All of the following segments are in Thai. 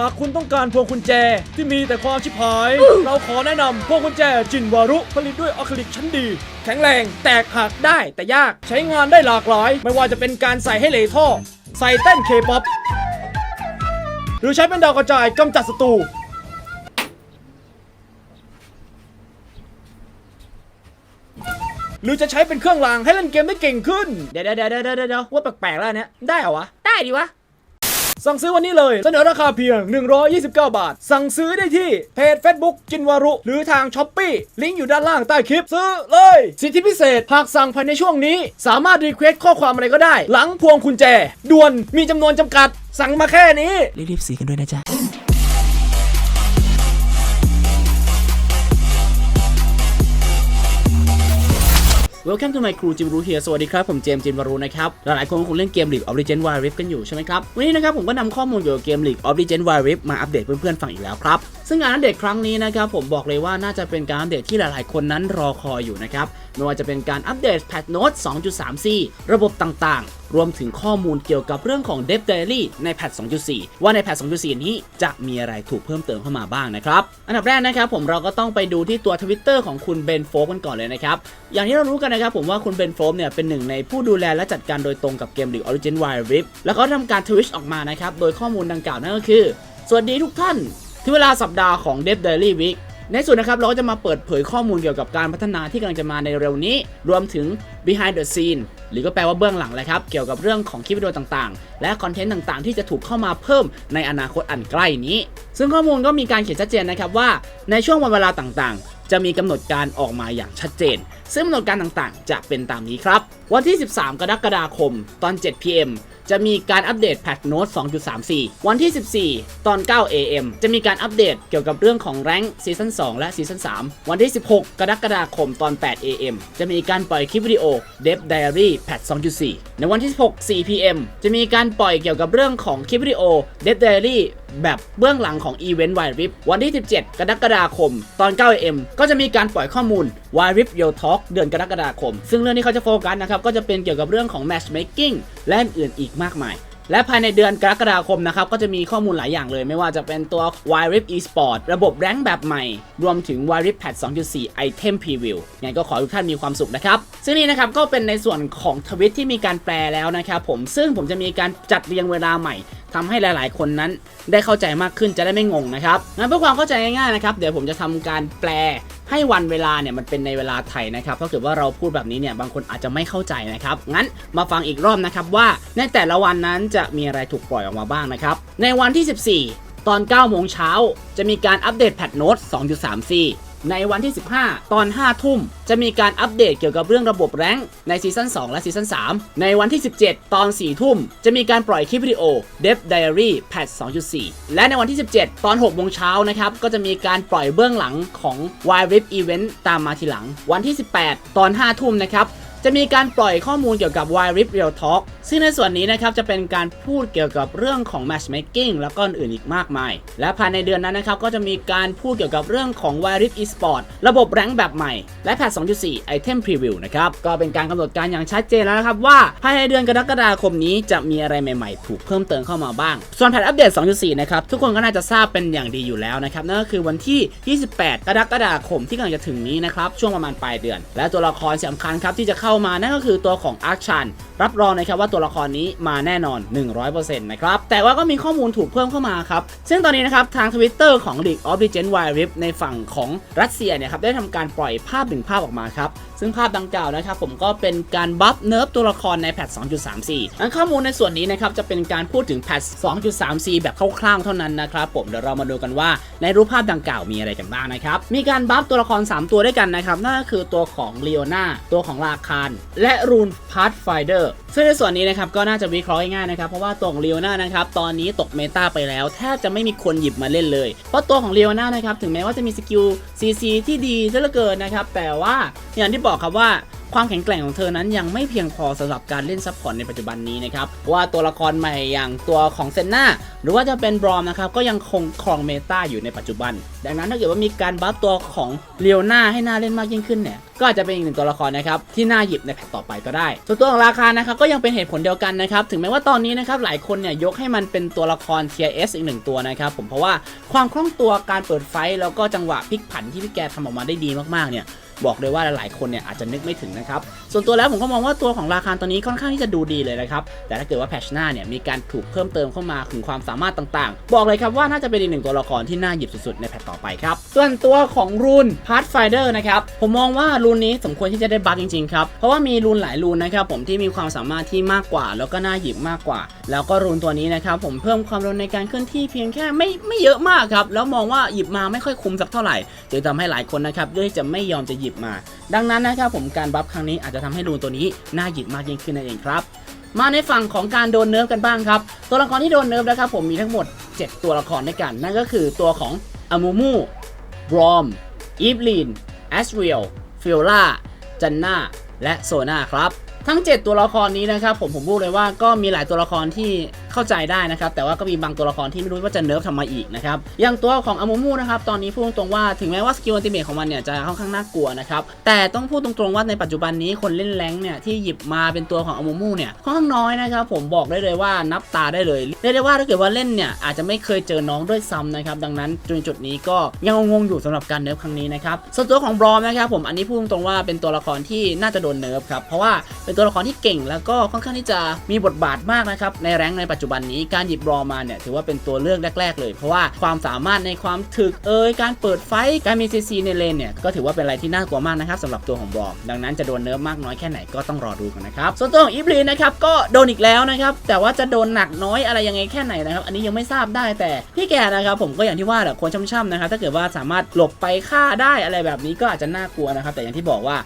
หากคุณต้องการพวงกุญแจที่มีแต่ความชิบหาย เราขอแนะนำพวงกุญแจจินวารุผลิตด้วยอะคริลิกชั้นดี แข็งแรงแตกหักได้แต่ยากใช้งานได้หลากหลาย ไม่ว่าจะเป็นการใส่ให้เหลท่อ ใส่เต้นเคป๊อปหรือใช้เป็นดาวกระจายกำจัดศัตรูหรือจะใช้เป็นเครื่องรางให้เล่นเกมได้เก่งขึ้น เดี๋ยวเดี๋ยวเดี๋ยวเดี๋ยวเดี๋ยวว่าแปลกๆแล้วอันเนี้ยได้เหรอวะ ได้ดิวะ สั่งซื้อวันนี้เลย เสนอราคาเพียง 129 บาท สั่งซื้อได้ที่เพจ Facebook จินวารุ หรือทางช้อปปีลิงก์อยู่ด้านล่างใต้คลิปซื้อเลย สิทธิพิเศษหากสั่งภายในช่วงนี้ สามารถรีเควสข้อความอะไรก็ได้ หลังพวงกุญแจด่วนมีจำนวนจำกัด สั่งมาแค่นี้รีบๆสีกันด้วยนะจ๊ะ Welcome to my crew จิมรูเฮียสวัสดีครับ ผมเจมส์จินวารูนะครับ หลายๆคนคงเล่นเกม League of Legends Wild Rift กันอยู่ใช่ไหมครับ วันนี้นะครับผมก็นำข้อมูลเกี่ยวกับเกม League of Legends Wild Rift มาอัปเดตเพื่อนๆฟังอีกแล้วครับซึ่งการอัปเดตครั้งนี้นะครับผมบอกเลยว่าน่าจะเป็นการอัปเดตที่หลายๆ คนนั้นรอคอยอยู่นะครับ ไม่ว่าจะเป็นการอัปเดต Patch Note 2.34 ระบบต่างๆ รวมถึงข้อมูลเกี่ยวกับเรื่องของ Dev Diary ในแพท2.4 ว่าในแพท2.4 นี้จะมีอะไรถูกเพิ่มเติมเข้ามาบ้างนะครับ อันดับแรกนะครับผมเราก็ต้องไปดูที่ตัว Twitter ของคุณเบนโฟกันก่อนเลยนะครับ อย่างที่เรารู้กันนะครับผมว่าคุณเบนโฟมเนี่ยเป็นหนึ่งในผู้ดูแลและจัดการโดยตรงกับเกม League Origin Wild Rift แล้วก็ทำการทวิชออกมานะครับโดยข้อมูลดังกล่าวนั่นก็คือ สวัสดีทุกท่านที่เวลาสัปดาห์ของ Dev Diary Week ในส่วนนะครับเราก็จะมาเปิดเผยข้อมูลเกี่ยวกับการพัฒนาที่กำลังจะมาในเร็วนี้ รวมถึง behind the scene หรือก็แปลว่าเบื้องหลังเลยครับ เกี่ยวกับเรื่องของคลิปวิดีโอต่างๆ และคอนเทนต์ต่างๆ ที่จะถูกเข้ามาเพิ่มในอนาคตอันใกล้นี้ ซึ่งข้อมูลก็มีการเขียนชัดเจนนะครับว่าในช่วงวันเวลาต่างๆ จะมีกำหนดการออกมาอย่างชัดเจน ซึ่งกำหนดการต่างๆ จะเป็นตามนี้ครับ วันที่ 13 กรกฎาคม ตอน 7 PM จะมีการอัปเดตแพทโน้ต2.34 วันที่ 14 ตอน 9 AM จะมีการอัปเดตเกี่ยวกับเรื่องของแรงซีซั่น2และซีซั่น3 วันที่ 16 กรกฎาคมตอน 8 AM จะมีการปล่อยคลิปวิดีโอ Dev Diary แพท2.4 ในวันที่ 16 4 PM จะมีการปล่อยเกี่ยวกับเรื่องของคลิปวิดีโอ Dev Diary แบบเบื้องหลังของอีเวนต์ Wild Rift วันที่ 17 กรกฎาคม ตอน 9 AM ก็จะมีการปล่อยข้อมูล Wild Rift Yo Talk เดือนกรกฎาคม ซึ่งเรื่องที่เขาจะโฟกัสนะครับ ก็จะเป็นเกี่ยวกับเรื่องของ Matchmaking และอื่นอีกมากมาย และภายในเดือนกรกฎาคมนะครับก็จะมีข้อมูลหลายอย่างเลย ไม่ว่าจะเป็นตัว Wild Rift Esport ระบบแรงค์แบบใหม่ รวมถึง Wild Rift Patch 2.4 Item Preview งั้นก็ขอให้ทุกท่านมีความสุขนะครับ ซึ่งนี่นะครับก็เป็นในส่วนของทวิตที่มีการแปลแล้วนะครับผมซึ่งผมจะมีการจัดเรียงเวลาใหม่ทำให้หลาย ๆ คนนั้นได้เข้าใจมากขึ้นจะได้ไม่งงนะครับงั้นเพื่อความเข้าใจง่าย ๆ นะครับ เดี๋ยวผมจะทำการแปล ให้วันเวลาเนี่ยมันเป็นในเวลาไทยนะครับถ้าเกิดว่าเราพูดแบบนี้เนี่ยบางคนอาจจะไม่เข้าใจนะครับงั้นมาฟังอีกรอบนะครับว่าในแต่ละวันนั้นจะมีอะไรถูกปล่อยออกมาบ้างนะครับในวันที่ 14 ตอน9โมงเช้าจะมีการอัปเดตแพทโน้ต2.34 ในวันที่ 15 ตอน 5 ทุ่ม จะมีการอัปเดตเกี่ยวกับเรื่องระบบแรงค์ในซีซั่น2และซีซั่น3 ในวันที่ 17 ตอน 4 ทุ่ม จะมีการปล่อยคลิปวิดีโอ Dev Diary Patch 2.4 และในวันที่ 17 ตอน 6 โมงเช้านะครับ ก็จะมีการปล่อยเบื้องหลังของ Wild Rift Event ตามมาทีหลัง วันที่ 18 ตอน 5 ทุ่มนะครับ จะมีการปล่อยข้อมูลเกี่ยวกับ Wild Rift Real Talk ซึ่งในส่วนนี้นะครับจะเป็นการพูดเกี่ยวกับเรื่องของ Matchmaking แล้วก็อื่นอีกมากมาย และภายในเดือนนั้นนะครับก็จะมีการพูดเกี่ยวกับเรื่องของ Wild Rift Esport ระบบแรงค์แบบใหม่ และแพท2.4 Item Preview นะครับก็เป็นการกำหนดการอย่างชัดเจนแล้วนะครับว่าภายในเดือนกรกฎาคมนี้จะมีอะไรใหม่ๆ ถูกเพิ่มเติมเข้ามาบ้าง ส่วนแพทอัปเดต 2.4 นะครับทุกคนก็น่าจะทราบเป็นอย่างดีอยู่แล้วนะครับนั่นก็คือวันที่ 28 กรกฎาคมที่กำลังจะถึงนี้นะครับช่วงประมาณปลายเดือน และตัวละครสำคัญครับที่จะเข้ามานั่นก็คือตัวของอาร์ชันรับรองนะครับว่าตัวละครนี้มาแน่นอน 100%นะครับ แต่ว่าก็มีข้อมูลถูกเพิ่มเข้ามาครับ ซึ่งตอนนี้นะครับ ทาง Twitter ของ League of Legends Wild Rift ในฝั่งของรัสเซียเนี่ยครับได้ทำการปล่อยภาพหนึ่งภาพออกมาครับ ซึ่งภาพดังกล่าวนะครับผมก็เป็นการบัฟเนิร์ฟตัวละครในแพท 2.34อันข้อมูลในส่วนนี้นะครับจะเป็นการพูดถึงแพท 2.34 แบบคร่าวๆเท่านั้นนะครับผมเดี๋ยวเรามาดูกันว่าในรูปภาพดังกล่าวมีอะไรกันบ้างนะครับมีการบัฟตัวละคร 3 ตัวด้วยกันนะครับนั่นก็คือตัวของเลโอนาตัวของลาคารและรูนพาร์ทไฟเดอร์ซึ่งในส่วนนี้นะครับก็น่าจะวิเคราะห์ง่ายๆนะครับเพราะว่าตัวของเลโอนานะครับตอนนี้ตกเมตาไปแล้วแทบจะไม่มีคนหยิบมาเล่นเลย เพราะตัวของเลโอนานะครับถึงแม้ว่าจะมีสกิล CC ที่ดีซะเหลือเกินนะครับแต่ว่าอย่างที่บอกครับว่าความแข็งแกร่งของเธอนั้นยังไม่เพียงพอสำหรับการเล่นซัพพอร์ตในปัจจุบันนี้นะครับว่าตัวละครใหม่อย่างตัวของเซนนาหรือว่าจะเป็นบรอมนะครับก็ยังคงครองเมตาอยู่ในปัจจุบัน ดังนั้นถ้าเกิดว่ามีการบัฟตัวของเลียวนาให้น่าเล่นมากยิ่งขึ้นเนี่ยก็อาจจะเป็นอีกหนึ่งตัวละครนะครับที่น่าหยิบในแพทต่อไปก็ได้ ส่วนตัวของราคานะครับก็ยังเป็นเหตุผลเดียวกันนะครับถึงแม้ว่าตอนนี้นะครับหลายคนเนี่ยยกให้มันเป็นตัวละคร TIS อีกหนึ่งตัวนะครับผมเพราะว่าความคล่องตัวการเปิดไฟแล้วก็จังหวะพลิกผันที่พี่แกทำออกมาได้ดีมากๆเนี่ย บอกเลยว่าหลายๆคนเนี่ยอาจจะนึกไม่ถึงนะครับ ส่วนตัวแล้วผมก็มองว่าตัวของราคาตอนนี้ค่อนข้างที่จะดูดีเลยนะครับ แต่ถ้าเกิดว่าแพชหน้าเนี่ยมีการถูกเพิ่มเติมเข้ามาถึงความสามารถต่างๆ บอกเลยครับว่าน่าจะเป็นอีกหนึ่งตัวละครที่น่าหยิบสุดๆในแพทต่อไปครับ ส่วนตัวของรูนพาร์ทไฟเดอร์นะครับ ผมมองว่ารูนนี้สมควรที่จะได้บัฟจริงๆครับ เพราะว่ามีรูนหลายรูนนะครับผมที่มีความสามารถที่มากกว่า แล้วก็น่าหยิบมากกว่า แล้วก็รูนตัวนี้นะครับผมเพิ่มความเร็วในการเคลื่อนที่เพียงแค่ไม่ไม่เยอะมากครับ แล้วมองว่าหยิบมาไม่ค่อยคุ้มสักเท่าไหร่จึงทำให้หลายคนนะครับเลือกจะไม่ยอมจะหยิบมา ดังนั้นนะครับผมการบัฟครั้งนี้อาจจะทำให้รูนตัวนี้น่าหยิบมากยิ่งขึ้นนั่นเองครับมาในฝั่งของการโดนเนิร์ฟกันบ้างครับ ตัวละครที่โดนเนิร์ฟนะครับผมมีทั้งหมด 7 ตัวละครด้วยกัน นั่นก็คือตัวของอามูมูบรอมอีฟลินแอสเรียลฟิลล่าจันนาและโซนาครับ ทั้ง 7 ตัวละครนี้นะครับผมผมพูดเลยว่าก็มีหลายตัวละครที่เข้าใจได้นะครับ แต่ว่าก็มีบางตัวละครที่ไม่รู้ว่าจะเนิร์ฟทำไมอีกนะครับอย่างตัวของอามูมูนะครับตอนนี้พูดตรงๆว่าถึงแม้ว่าสกิลอัลติเมทของมันเนี่ยจะค่อนข้างน่ากลัวนะครับแต่ต้องพูดตรงๆว่าในปัจจุบันนี้คนเล่นแรงเนี่ยที่หยิบมาเป็นตัวของอามูมูเนี่ยค่อนข้างน้อยนะครับผมบอกได้เลยว่านับตาได้เลยเรียกได้ว่าถ้าเกิดว่าเล่นเนี่ยอาจจะไม่เคยเจอน้องด้วยซ้ำนะครับดังนั้นจนจุดนี้ก็ยังงงๆอยู่สำหรับการเนิร์ฟครั้งนี้นะครับส่วนตัวของบรอมนะครับผมอันนี้พูดตรงว่าเป็นตัวละครที่น่าจะโดนเนิร์ฟครับเพราะว่าเป็นตัวละครที่เก่งแล้วก็ค่อนข้างที่จะมีบทบาทมากนะครับในแรงในปัจจุบันนี้การหยิบบรอมาเนี่ยถือว่าเป็นตัวเลือกแรก ๆ เลย เพราะว่าความสามารถในความถึกเอยการเปิดไฟการมีซีซีในเลนเนี่ยก็ถือว่าเป็นอะไรที่น่ากลัวมากนะครับสำหรับตัวของบรอมดังนั้นจะโดนเนิร์ฟมากน้อยแค่ไหนก็ต้องรอดูกันนะครับส่วนตัวของอีฟลีนนะครับก็โดนอีกแล้วนะครับแต่ว่าจะโดนหนักน้อยอะไรยังไงแค่ไหนนะครับอันนี้ยังไม่ทราบได้แต่พี่แกนะครับผมก็อย่างที่ว่าแหละควรช่ำๆนะครับถ้าเกิดว่าสามารถหลบไปฆ่าได้อะไรแบบนี้ก็อาจจะน่ากลัวนะครับแต่อย่างที่บอกว่า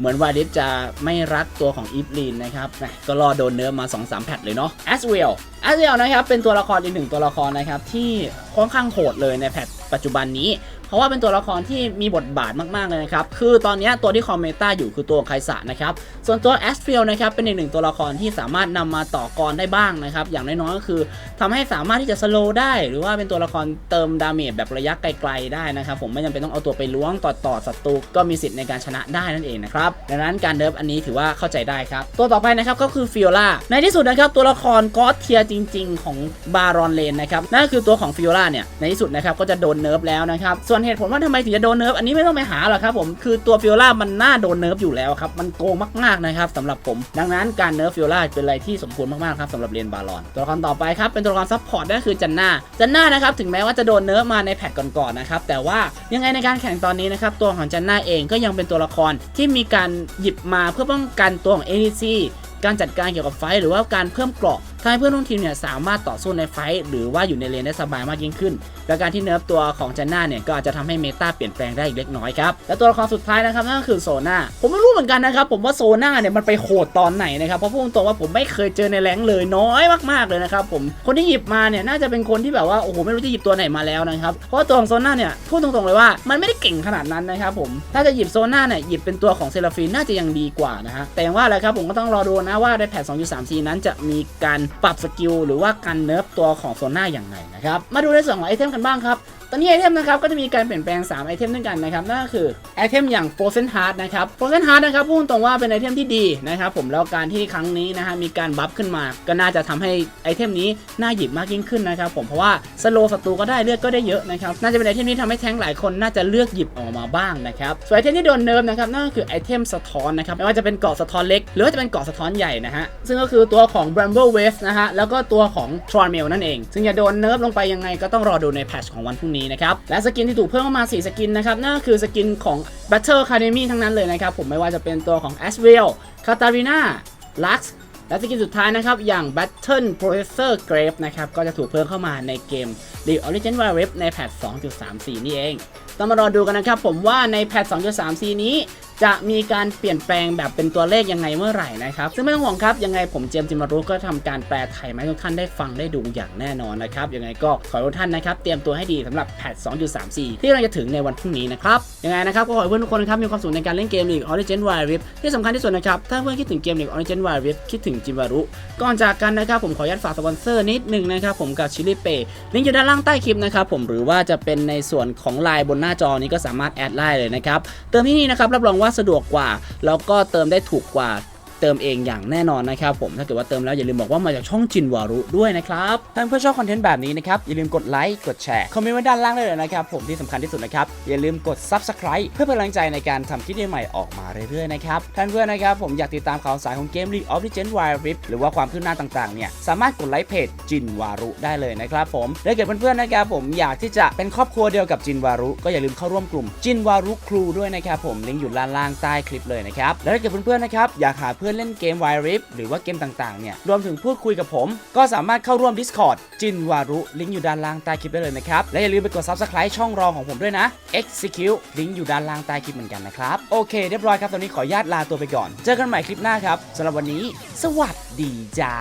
เหมือนวาดิสจะไม่รักตัวของอีฟลีนนะครับนี่ก็รอโดนเนื้อมา 2-3 แพทเลยเนาะแอสเวลแอสเวลนะครับเป็นตัวละครอีกหนึ่งตัวละครนะครับที่ค่อนข้างโหดเลยในแพทปัจจุบันนี้ เพราะว่าเป็นตัวละครที่มีบทบาทมากๆเลยนะครับ คือตอนนี้ตัวที่คอมเมต้าอยู่คือตัวไคสะนะครับ ส่วนตัวแอสเฟลนะครับเป็นอีกหนึ่งตัวละครที่สามารถนำมาต่อกรได้บ้างนะครับ อย่างน้อยๆก็คือทำให้สามารถที่จะสโลได้ หรือว่าเป็นตัวละครเติมดาเมจแบบระยะไกล ๆ ได้นะครับ ผมไม่จำเป็นต้องเอาตัวไปล้วงต่อต่อศัตรูก็มีสิทธิ์ในการชนะได้นั่นเองนะครับดังนั้นการเดิฟอันนี้ถือว่าเข้าใจได้ครับ ตัวต่อไปนะครับก็คือฟิโอล่าในที่สุดนะครับตัวละครก็อดเทียจริง ๆ ของบารอนเลนนะครับนั่นคือตัวของฟิโอล่าเนี่ยในที่สุดนะครับก็จะโดนเนิร์ฟแล้วนะครับส่วนเหตุผลว่าทำไมถึงจะโดนเนิร์ฟอันนี้ไม่ต้องไปหาหรอกครับผมคือตัวฟิโอล่ามันน่าโดนเนิร์ฟอยู่แล้วครับมันโกงมากๆนะครับสำหรับผมดังนั้นการเนิร์ฟฟิโอล่าเป็นอะไรที่สมควรมากๆครับสำหรับเรียนบารอนตัวละครต่อไปครับเป็นตัวละครซัพพอร์ตนั่นคือจันนาจันนานะครับถึงแม้ว่าจะโดนเนิร์ฟมาในแพทก่อนๆนะครับแต่ว่ายังไงในการแข่งตอนนี้นะครับตัวของจันนาเองก็ยังเป็นตัวละครที่มีการหยิบมาเพื่อป้องกันตัวของ ADC การจัดการเกี่ยวกับไฟหรือว่าการเพิ่มเกราะทำให้เพื่อนร่วมทีมเนี่ยสามารถต่อสู้ในไฟหรือว่าอยู่ในเลนได้สบายมากยิ่งขึ้น และการที่เนิร์ฟตัวของจันน่าเนี่ยก็อาจจะทำให้เมตาเปลี่ยนแปลงได้อีกเล็กน้อยครับและตัวละครสุดท้ายนะครับนั่นก็คือโซนาผมไม่รู้เหมือนกันนะครับผมว่าโซนาเนี่ยมันไปโหดตอนไหนนะครับเพราะพูดตรงๆว่าผมไม่เคยเจอในแรงเลยน้อยมากๆเลยนะครับผมคนที่หยิบมาเนี่ยน่าจะเป็นคนที่แบบว่าโอ้โหไม่รู้จะหยิบตัวไหนมาแล้วนะครับเพราะตัวของโซนาเนี่ยพูดตรงๆเลยว่ามันไม่ได้เก่งขนาดนั้นนะครับผมถ้าจะหยิบโซนาเนี่ยหยิบเป็นตัวของเซราฟีนน่าจะยังดีกว่านะฮะแต่ว่าแหละครับผมก็ต้องรอดูนะว่าในแพท 2.3 4นั้นจะมีการปรับสกิลหรือว่าการเนิร์ฟตัวของโซน่าอย่างไรนะครับ มาดูในส่วนของไอเทมกันบ้างครับ ตอนนี้ไอเทมนะครับก็จะมีการเปลี่ยนแปลง 3 ไอเทมด้วยกันนะครับนั่นก็คือไอเทมอย่าง Frozen Heart นะครับ Frozen Heart นะครับพูดตรงว่าเป็นไอเทมที่ดีนะครับผมแล้วการที่ครั้งนี้นะฮะมีการบัฟขึ้นมา ก็น่าจะทำให้ไอเทมนี้น่าหยิบมากยิ่งขึ้นนะครับผมเพราะว่าสโลศัตรูก็ได้เลือดก็ได้เยอะนะครับน่าจะเป็นไอเทมที่ทำให้แท้งหลายคนน่าจะเลือกหยิบออกมาบ้างนะครับส่วนไอเทมที่โดนเนิร์ฟนะครับนั่นก็คือไอเทมสะท้อนนะครับไม่ว่าจะเป็นเกาะสะท้อนเล็ก หรือว่าจะเป็นเกาะสะท้อนใหญ่นะฮะซึ่งก็คือตัวของ Bramble Wave นะฮะแล้วก็ตัวของ t r o n m a i l นั่นเอง ซึ่งจะโดนเนิร์ฟลงไปยังไงก็ต้องรอดูในแพทชของวันพรุ่งนี้นะครับ และสกินที่ถูกเพิ่มเข้ามา 4 สกินนะครับ นั่นก็คือสกินของ Battle Academy ทั้งนั้นเลยนะครับ ผมไม่ว่าจะเป็นตัวของ a s w e l Katarina Lux และสกินสุดท้ายนะครับ อย่าง Battle Professor Grave นะครับ ก็จะถูกเพิ่มเข้ามาในเกม The Origin w a r i f ในแพท 2.34 นี่เอง ต้องมารอดูกันนะครับผมว่าในแพท 2.34 นี้ จะมีการเปลี่ยนแปลงแบบเป็นตัวเลขยังไงเมื่อไหร่นะครับ ซึ่งไม่ต้องห่วงครับ ยังไงผมเจมส์จิมารุก็ทำการแปลไทยมาให้ทุกท่านได้ฟังได้ดูอย่างแน่นอนนะครับ ยังไงก็ขอให้ทุกท่านนะครับ เตรียมตัวให้ดีสำหรับแพท2.34 ที่กำลังจะถึงในวันพรุ่งนี้นะครับ ยังไงนะครับก็ขอให้เพื่อนทุกคนนะครับมีความสุขในการเล่นเกม League of Legends Wild Rift ที่สำคัญที่สุดนะครับ ถ้าเพื่อนคิดถึงเกม League of Legends Wild Rift คิดถึงจิมารุก่อนจากกันนะครับผมขออนุญาตฝากสปอนเซอร์นิดหนึ่งนะครับผมกับชิลิเปลิงก์อยู่ด้านล่างใต้คลิปนะครับผมหรือว่าจะเป็นในส่วนของไลน์บนหน้าจอนี้ก็สามารถแอดไลน์เลยนะครับเติมที่นี่นะครับรับรองว่าสะดวกกว่า แล้วก็เติมได้ถูกกว่า เติมเองอย่างแน่นอนนะครับผมถ้าเกิดว่าเติมแล้วอย่าลืมบอกว่ามาจากช่องจินวารุด้วยนะครับถ้าเพื่อนชอบคอนเทนต์แบบนี้นะครับอย่าลืมกดไลค์กดแชร์คอมเมนต์ไว้ด้านล่างได้เลยนะครับผมที่สำคัญที่สุดนะครับอย่าลืมกด Subscribe เพื่อเป็นกำลังใจในการทำคลิปใหม่ออกมาเรื่อยๆนะครับท่านเพื่อนนะครับผมอยากติดตามข่าวสารของเกม League of Legends Wild Rift หรือว่าความคืบหน้าต่างๆเนี่ยสามารถกดไลค์เพจจินวารุได้เลยนะครับผมและเกิดเพื่อนๆนะครับผมอยากที่จะเป็นครอบครัวเดียวกับจินวารุก็อย่าลืมเข้าร่วมกลุ่มจินวารุครูด้วยนะครับผมลิงก์อยู่ด้านล่างใต้คลิปเลยนะครับแล้วถ้าเกิดเพื่อนๆนะครับอยากหาเพื่อนเล่นเกมวายริฟหรือว่าเกมต่างๆเนี่ยรวมถึงพูดคุยกับผม ก็สามารถเข้าร่วม Discord จินวารุลิงก์อยู่ด้านล่างใต้คลิปได้เลยนะครับ และอย่าลืมไปกด Subscribe ช่องรองของผมด้วยนะ Execute ลิงก์อยู่ด้านล่างใต้คลิปเหมือนกันนะครับ โอเคเรียบร้อยครับ ตอนนี้ขออนุญาตลาตัวไปก่อน เจอกันใหม่คลิปหน้าครับสำหรับวันนี้ สวัสดีจ้า